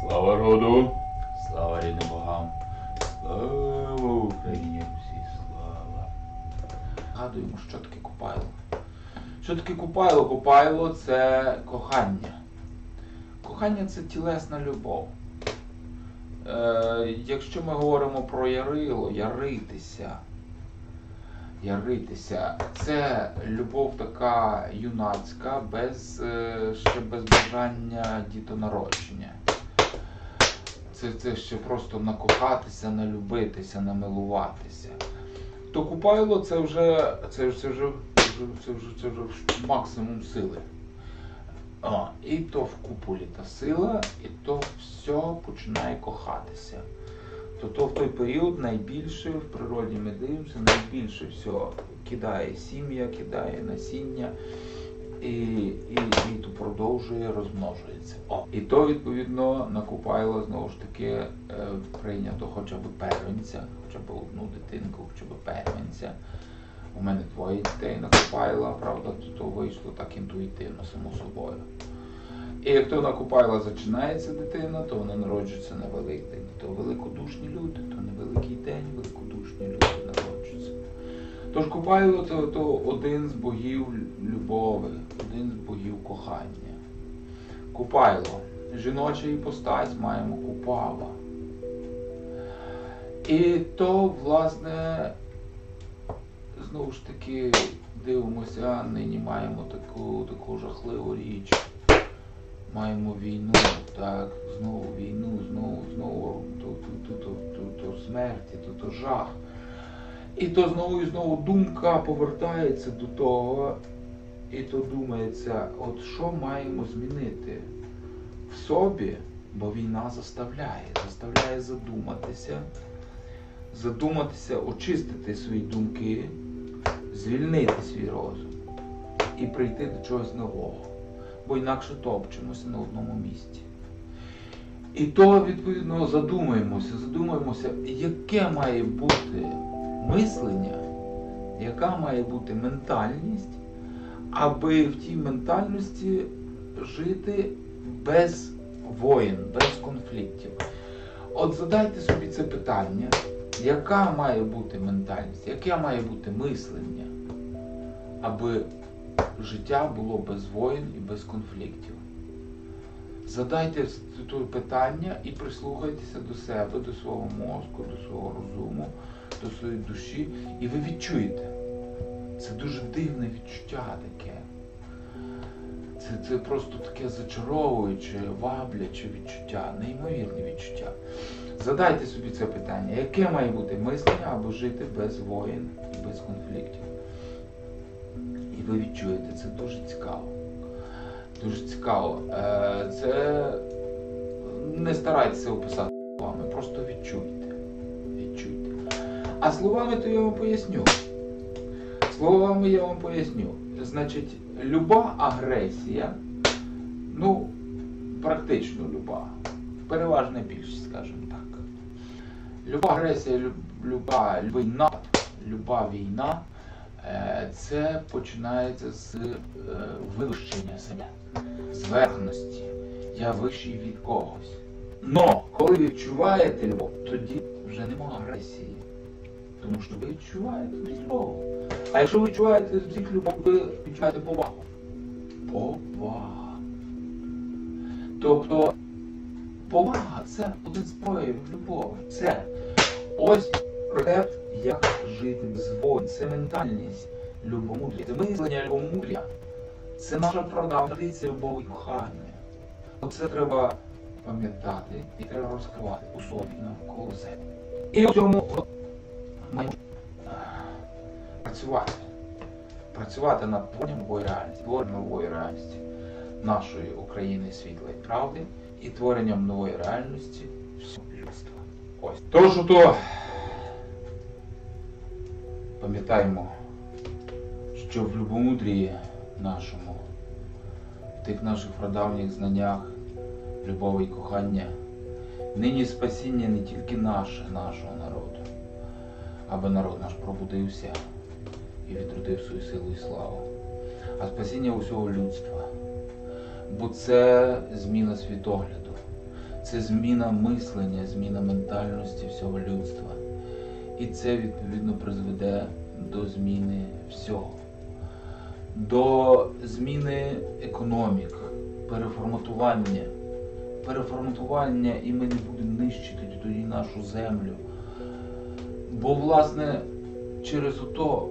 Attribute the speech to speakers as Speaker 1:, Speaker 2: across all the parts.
Speaker 1: Слава роду, слава рідним богам, слава Україні, всі слава. Згадуємо, що таке купайло. Що таке купайло? Купайло це кохання. Кохання це тілесна любов. Е, якщо ми говоримо про ярило, яритися. Яритися. Це любов така юнацька, без, е, ще без бажання дітонародження. Це, це ще просто накохатися, налюбитися, намилуватися. То купайло це вже, це, це вже, це вже, це вже максимум сили. А, і то в куполі та сила, і то все починає кохатися. То, то в той період найбільше в природі ми дивимося, найбільше все кидає сім'я, кидає насіння і, і, і то продовжує розмножується. О, і то відповідно на Купайло знову ж таки е, прийнято хоча б первенця, хоча б одну дитинку, хоча б первенця. У мене двоє дітей на Купайла, правда, то, вийшло так інтуїтивно, само собою. І як то на Купайла зачинається дитина, то вона народжується на Великдень. То великодушні люди, то на Великий день великодушні люди. Тож Купайло то, то один з богів любові, один з богів кохання. Купайло. Жіноча іпостась маємо Купава. І то, власне, знову ж таки дивимося, нині маємо таку, таку жахливу річ. Маємо війну, так, знову війну, знову, знову, то, то, то, то, то, то смерті, то, то жах. І то знову і знову думка повертається до того, і то думається, от що маємо змінити в собі, бо війна заставляє, заставляє задуматися, задуматися, очистити свої думки, звільнити свій розум і прийти до чогось нового. Бо інакше топчемося на одному місці. І то, відповідно, задумаємося, задумаємося, яке має бути мислення, яка має бути ментальність, аби в тій ментальності жити без воїн, без конфліктів. От задайте собі це питання, яка має бути ментальність, яке має бути мислення, аби життя було без воїн і без конфліктів. Задайте це питання і прислухайтеся до себе, до свого мозку, до свого розуму, до своєї душі, і ви відчуєте. Це дуже дивне відчуття таке. Це, це просто таке зачаровуюче, вабляче відчуття, неймовірне відчуття. Задайте собі це питання, яке має бути мислення або жити без воїн і без конфліктів. І ви відчуєте, це дуже цікаво. Дуже цікаво. Е, Це не старайтеся описати словами, просто. Відчуйте. А словами то я вам поясню. Словами я вам поясню. Значить, люба агресія, ну, практично люба, переважна більшість, скажімо так. Люба агресія, люб- люба війна, люба війна, е, це починається з е, вивищення себе, зверхності. Я вищий від когось. Но коли відчуваєте любов, тоді вже немає агресії. Тому що ви відчуваєте любов. А якщо ви відчуваєте всіх любов, ви відчуваєте повагу. Повага. Тобто повага це один з проявів любові. Це ось рецепт, як жити без воїн. Це ментальність любомудря. Це мислення любомудря. Це наша прадавня традиція любові кохання. Оце треба пам'ятати і треба розкривати у собі навколо себе. І в цьому от, працювати. Працювати над творенням нової реальності, творенням нової реальності нашої України світлої правди і творенням нової реальності всього людства. Ось. Тож то пам'ятаємо, що в любомудрії нашому, в тих наших прадавніх знаннях любові і кохання, нині спасіння не тільки наше, нашого народу, аби народ наш пробудився і відродив свою силу і славу, а спасіння усього людства. Бо це зміна світогляду, це зміна мислення, зміна ментальності всього людства. І це відповідно призведе до зміни всього, до зміни економік, переформатування. Переформатування, і ми не будемо нищити тоді нашу землю. Бо, власне, через ото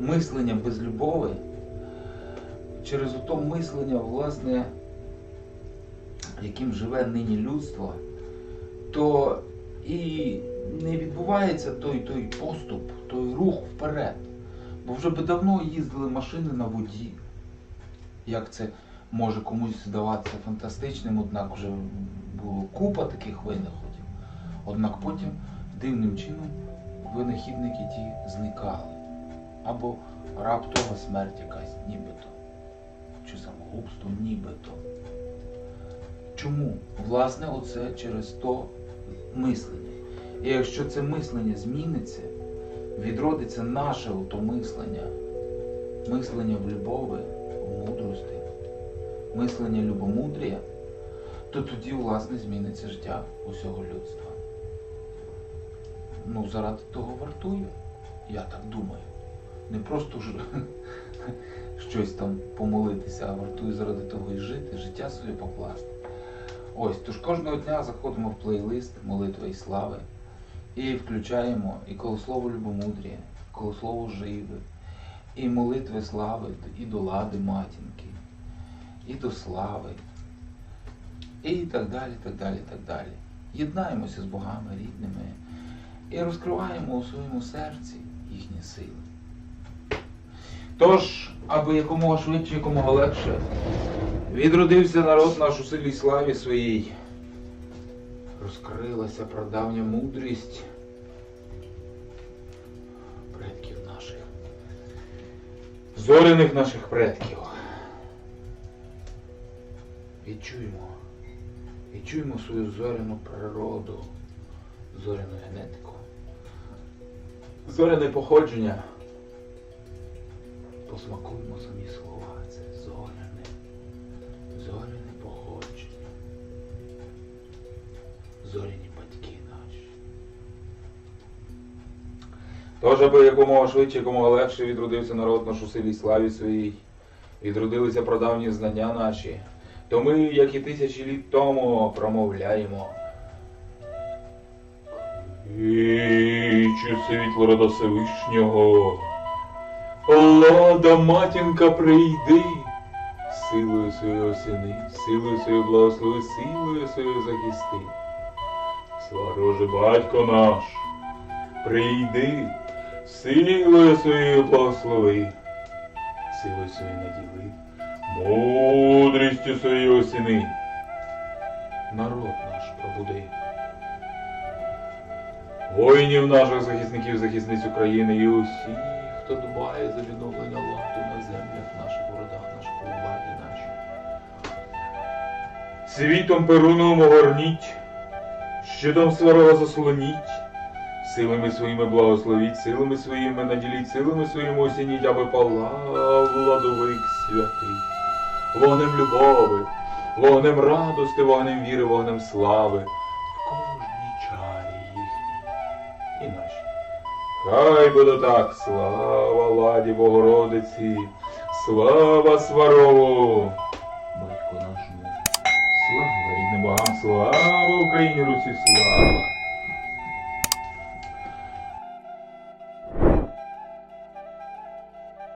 Speaker 1: мислення без любові, через ото мислення, власне, яким живе нині людство, то і не відбувається той, той поступ, той рух вперед. Бо вже би давно їздили машини на воді. Як це може комусь здаватися фантастичним, однак вже було купа таких винаходів. Однак потім дивним чином винахідники ті зникали. Або раптова смерть якась нібито. Чи самогубство нібито. Чому? Власне, оце через то мислення. І якщо це мислення зміниться, відродиться наше ото мислення, мислення в любові, в мудрості, мислення любомудрія, то тоді, власне, зміниться життя усього людства. Ну, заради того вартує, я так думаю. Не просто ж щось там помолитися, а вартує заради того і жити, життя своє покласти. Ось, тож кожного дня заходимо в плейлист молитви і слави і включаємо і колослово любомудрія, колослово живе, і молитви слави, і до лади матінки, і до слави, і так далі, так далі, так далі. Єднаємося з богами рідними і розкриваємо у своєму серці їхні сили. Тож, аби якомога швидше, якомога легше, відродився народ наш у силі славі своїй. Розкрилася прадавня мудрість предків наших, зоряних наших предків. Відчуємо, відчуємо свою зоряну природу, зоряну генетику, зоряне походження. Посмакуємо самі слова, це зоряне, зоряне походження. Зоряні батьки наші. Тож, аби якомога швидше, якомога легше відродився народ наш у силі славі своїй, відродилися прадавні знання наші, то ми, як і тисячі літ тому, промовляємо. Вічу світло рода Всевишнього, Лада, матінка, прийди, силою своєї осени, силою своєї благослови, силою своєю захисти. Свароже батько наш, прийди, силою своєю благослови, силою своєю наділи, мудрістю своєю осени. Народ наш пробуди. Воїнів наших захисників, захисниць України і усіх, хто дбає за відновлення ладу на землях наших, городах наших, владі нашій. Світом перуновим огорніть, щитом сварога заслоніть, силами своїми благословіть, силами своїми наділіть, силами своїми осініть, аби палав владовик святий. Вогнем любови, вогнем радости, вогнем віри, вогнем слави, Хай буде так, слава ладі Богородиці, слава Сварову, батьку нашому, слава рідним богам, слава Україні, Русі, слава!